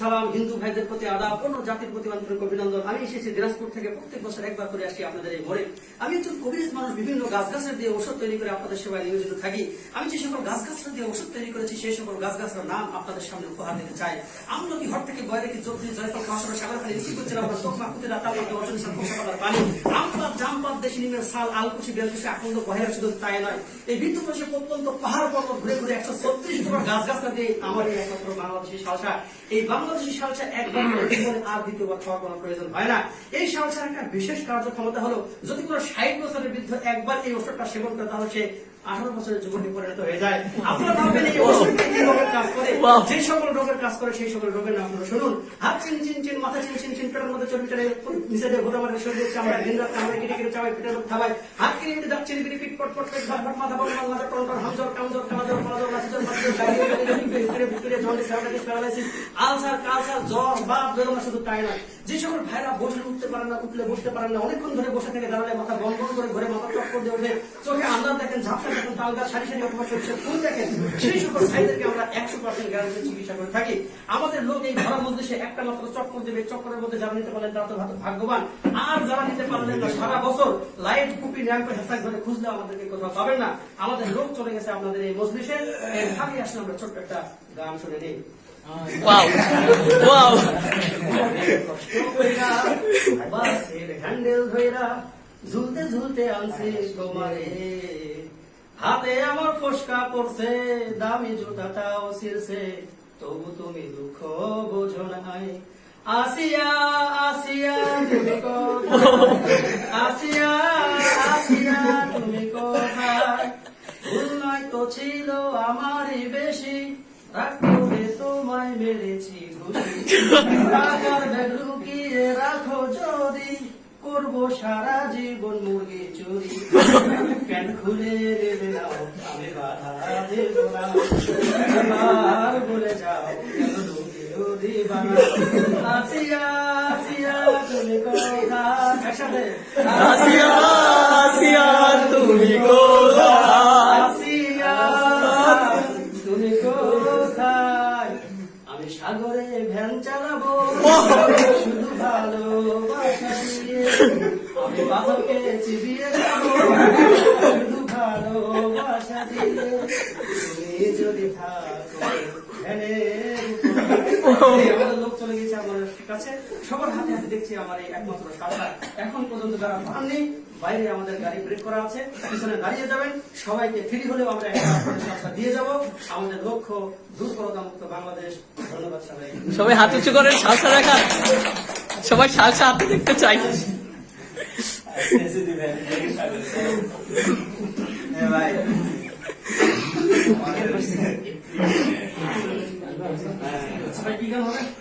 সালাম, হিন্দু ভাইদের প্রতি আদাব, অন্য জাতির প্রতি আন্তরিক অভিনন্দন। আমি এসেছি দিনাজপুর থেকে প্রত্যেক বছর একবার করে আসি আপনাদের এই মোড়ে। আমি একজন কবিরাজ মানুষ, বিভিন্ন গাছগাছের দিয়ে ওষুধ তৈরি করে আপনাদের সেবায় নিয়োজিত থাকি। আমি যে সকল গাছ গাছগাছরা দিয়ে ওষুধ তৈরি করেছি, সেই সকল গাছগাছরার নাম আপনাদের সামনে উপহার দিতে চাই। আমলকি হট থেকে বয়রে কি চোদ্দ জয়ফল কাঁসর সাগর খালি রিসিভ করছে আমরা তোকমা কুতিরা তাল অর্জন কোষাপাতার পানি। আমপাত দেশি নিমের সাল আলকুশি বেলকুশি আকন্দ বহেরা শুধু তাই নয়। এই বিদ্যুৎ বসে প্রত্যন্ত পাহাড় পর্বত ঘুরে ঘুরে একশো ছত্রিশ গাছ আমার এই একমাত্র বাংলাদেশি সালসা এই বাংলাদেশি সালসা একবার জীবনে আর দ্বিতীয়বার খাওয়ার কোনো প্রয়োজন হয় না। এই সালসার একটা বিশেষ কার্যক্ষমতা হলো যদি কোনো ষাট বছরের বৃদ্ধ একবার এই ওষুধটা সেবন করে তাহলে সে আঠারো বছরের যুবতী পরিণত হয়ে যায়। আপনারা ভাববেন এই ওষুধটা কি রোগের কাজ করে? যে সকল রোগের কাজ করে সেই সকল রোগের নাম আপনারা শুনুন। হাত চিন চিন চিন, মাথা চিন চিন চিন, পেটের মধ্যে চর্বি টানে নিচে দিয়ে গোটা মারে শরীরে চামড়া রাত কামড়ে কেটে কেটে চাবাই পেটের থাবাই হাত কেটে কেটে দাঁত চিনি পিট পট পট পেট ভাট মাথা মাথা টন হামজর, কামজর কামজর লাসিজর মাসিজর সাইনাসাইটিস প্যারালাইসিস, আলসার, কালসার, জ্বর, বাপ শুধু তাই নয়। যে সকল ভাইরা বসে উঠতে পারেন না, উঠলে বসতে পারেন না, অনেকক্ষণ ধরে বসে থেকে দাঁড়ালে মাথা বন্ধ করে ঘরে মাথা দিয়ে ওঠে করে থাকি। আমাদের লোক এই ঘরের মধ্যে একটা মাত্র চক্কর দেবে, চক্করের মধ্যে যারা নিতে পারলেন তারা তো ভাগ্যবান। আর যারা নিতে পারলেন সারা বছর লাইট, কুপি ল্যাম্পে হেসাক ধরে খুঁজলে আমাদেরকে কোথাও পাবেন না। আমাদের লোক চলে গেছে আপনাদের এই মজলিসে। এর আসলে আমরা ছোট্ট একটা গান শুনে নিই। Wow wow. ঝুলতে ঝুলতে আনছে তোমারে। হাতে আমার ফসকা পড়ছে, দামি জুতাটাও ছিঁড়ছে, তবু তুমি দুঃখ বোঝো নাই। আসিয়া আসিয়া তুমি আসিয়া আসিয়া তুমি ভুল নয় তো ছিল আমারই বেশি, রাগ করে তোমায় মেরেছি টাকার ব্যাগ লুকিয়ে রাখো যদি করব সারা জীবন মুরগি চুরি। প্যান্ট খুলে দেবে না আমি বাধা দেব না। বলে যাও কেন আসিয়া আসিয়া তুমি কোথায় আসিয়া আসিয়া তুমি কোথায়? আসিয়া, তুমি কোথায়? আমি সাগরে ভ্যান চালাবো। হাতে বাইরে আমাদের গাড়ি করা আছে দাঁড়িয়ে যাবেন সবাইকে আমরা লক্ষ্য বাংলাদেশ সবাই হাত উঁচু করে সালসা সবাই সালসা হাতে দেখতে চাই। হবে